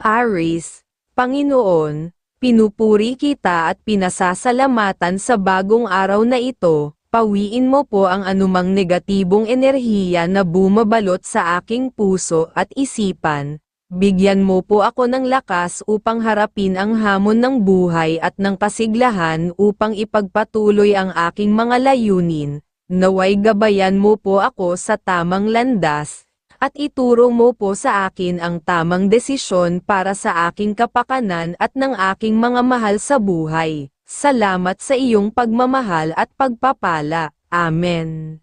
Aris, Panginoon, pinupuri kita at pinasasalamatan sa bagong araw na ito, pawiin mo po ang anumang negatibong enerhiya na bumabalot sa aking puso at isipan. Bigyan mo po ako ng lakas upang harapin ang hamon ng buhay at ng kasiglahan upang ipagpatuloy ang aking mga layunin. Naway gabayan mo po ako sa tamang landas, at ituro mo po sa akin ang tamang desisyon para sa aking kapakanan at ng aking mga mahal sa buhay. Salamat sa iyong pagmamahal at pagpapala. Amen.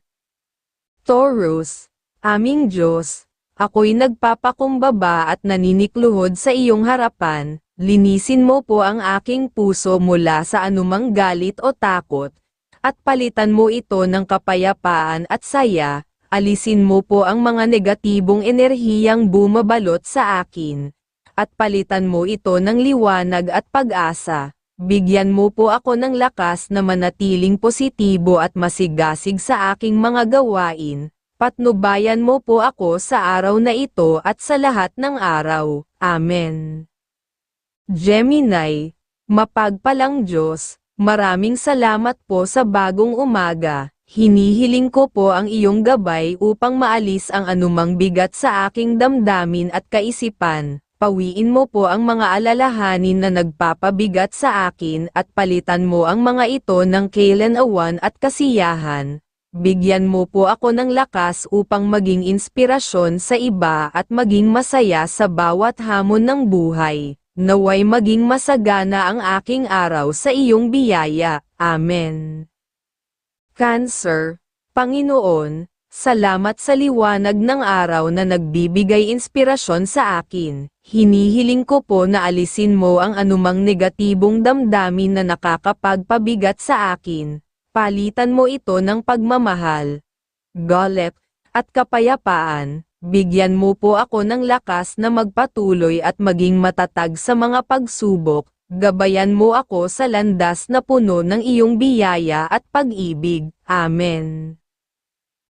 Taurus, aming Diyos, ako'y nagpapakumbaba at naninikluhod sa iyong harapan, linisin mo po ang aking puso mula sa anumang galit o takot, at palitan mo ito ng kapayapaan at saya, alisin mo po ang mga negatibong enerhiyang bumabalot sa akin, at palitan mo ito ng liwanag at pag-asa. Bigyan mo po ako ng lakas na manatiling positibo at masigasig sa aking mga gawain. Patnubayan mo po ako sa araw na ito at sa lahat ng araw. Amen. Gemini, mapagpalang Diyos, maraming salamat po sa bagong umaga. Hinihiling ko po ang iyong gabay upang maalis ang anumang bigat sa aking damdamin at kaisipan. Pawiin mo po ang mga alalahanin na nagpapabigat sa akin at palitan mo ang mga ito ng kailan-awan at kasiyahan. Bigyan mo po ako ng lakas upang maging inspirasyon sa iba at maging masaya sa bawat hamon ng buhay. Naway maging masagana ang aking araw sa iyong biyaya. Amen. Cancer, Panginoon, salamat sa liwanag ng araw na nagbibigay inspirasyon sa akin. Hinihiling ko po na alisin mo ang anumang negatibong damdamin na nakakapagpabigat sa akin. Palitan mo ito ng pagmamahal, galit, at kapayapaan. Bigyan mo po ako ng lakas na magpatuloy at maging matatag sa mga pagsubok. Gabayan mo ako sa landas na puno ng iyong biyaya at pag-ibig. Amen.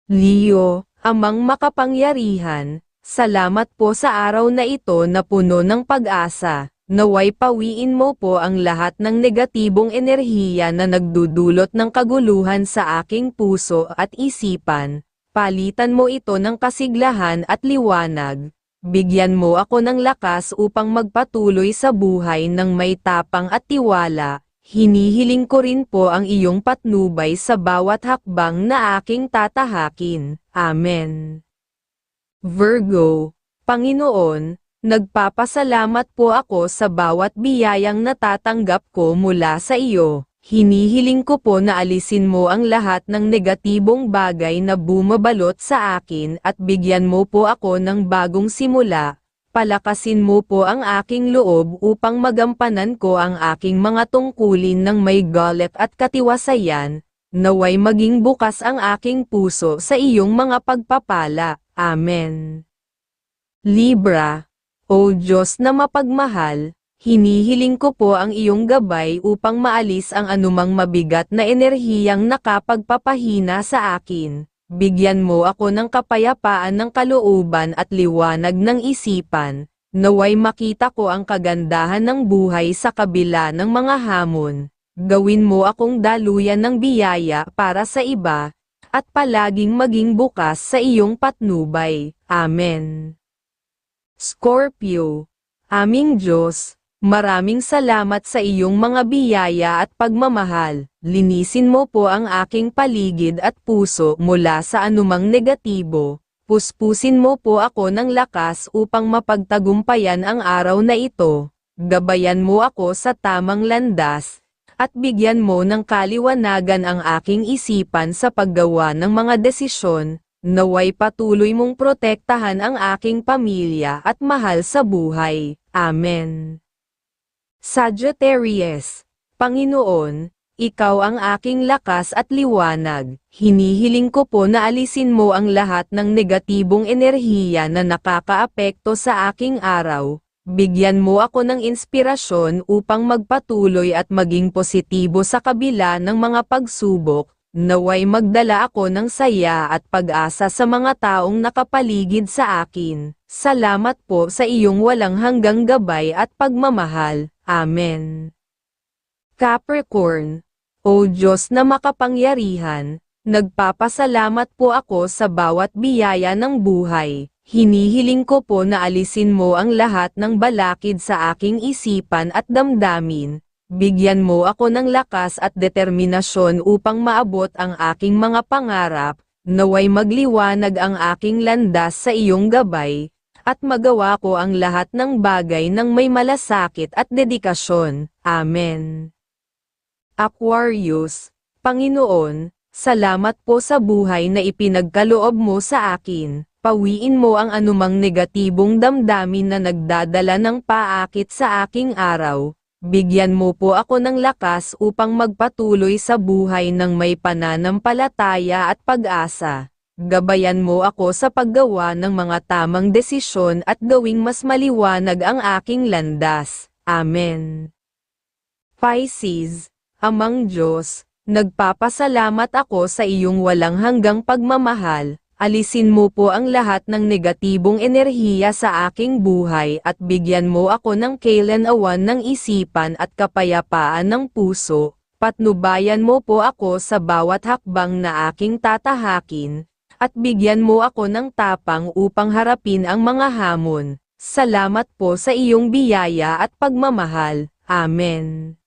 Leo, Amang makapangyarihan, salamat po sa araw na ito na puno ng pag-asa. Naway pawiin mo po ang lahat ng negatibong enerhiya na nagdudulot ng kaguluhan sa aking puso at isipan. Palitan mo ito ng kasiglahan at liwanag. Bigyan mo ako ng lakas upang magpatuloy sa buhay ng may tapang at tiwala. Hinihiling ko rin po ang iyong patnubay sa bawat hakbang na aking tatahakin. Amen. Virgo, Panginoon, nagpapasalamat po ako sa bawat biyayang natatanggap ko mula sa iyo. Hinihiling ko po na alisin mo ang lahat ng negatibong bagay na bumabalot sa akin at bigyan mo po ako ng bagong simula. Palakasin mo po ang aking loob upang magampanan ko ang aking mga tungkulin ng may galit at katiwasayan. Naway maging bukas ang aking puso sa iyong mga pagpapala. Amen. Libra, O Diyos na mapagmahal, Hinihiling ko po ang iyong gabay upang maalis ang anumang mabigat na enerhiyang nakapagpapahina sa akin. Bigyan mo ako ng kapayapaan ng kalooban at liwanag ng isipan, naway makita ko ang kagandahan ng buhay sa kabila ng mga hamon. Gawin mo akong daluyan ng biyaya para sa iba, at palaging maging bukas sa iyong patnubay. Amen. Scorpio, Aming Diyos, Maraming salamat sa iyong mga biyaya at pagmamahal. Linisin mo po ang aking paligid at puso mula sa anumang negatibo. Puspusin mo po ako ng lakas upang mapagtagumpayan ang araw na ito. Gabayan mo ako sa tamang landas, at bigyan mo ng kaliwanagan ang aking isipan sa paggawa ng mga desisyon, naway patuloy mong protektahan ang aking pamilya at mahal sa buhay. Amen. Sagittarius, Panginoon, ikaw ang aking lakas at liwanag. Hinihiling ko po na alisin mo ang lahat ng negatibong enerhiya na nakakaapekto sa aking araw. Bigyan mo ako ng inspirasyon upang magpatuloy at maging positibo sa kabila ng mga pagsubok. naway magdala ako ng saya at pag-asa sa mga taong nakapaligid sa akin. Salamat po sa iyong walang hanggang gabay at pagmamahal. Amen. Capricorn, O Diyos na makapangyarihan, nagpapasalamat po ako sa bawat biyaya ng buhay. Hinihiling ko po na alisin mo ang lahat ng balakid sa aking isipan at damdamin. Bigyan mo ako ng lakas at determinasyon upang maabot ang aking mga pangarap, naway magliwanag ang aking landas sa iyong gabay, at magawa ko ang lahat ng bagay ng may malasakit at dedikasyon. Amen. Aquarius, Panginoon, salamat po sa buhay na ipinagkaloob mo sa akin. Pawiin mo ang anumang negatibong damdamin na nagdadala ng paakit sa aking araw. Bigyan mo po ako ng lakas upang magpatuloy sa buhay ng may pananampalataya at pag-asa. Gabayan mo ako sa paggawa ng mga tamang desisyon at gawing mas maliwanag ang aking landas. Amen. Pisces, Amang Diyos, nagpapasalamat ako sa iyong walang hanggang pagmamahal. Alisin mo po ang lahat ng negatibong enerhiya sa aking buhay at bigyan mo ako ng kailan-awan ng isipan at kapayapaan ng puso. Patnubayan mo po ako sa bawat hakbang na aking tatahakin, at bigyan mo ako ng tapang upang harapin ang mga hamon. Salamat po sa iyong biyaya at pagmamahal. Amen.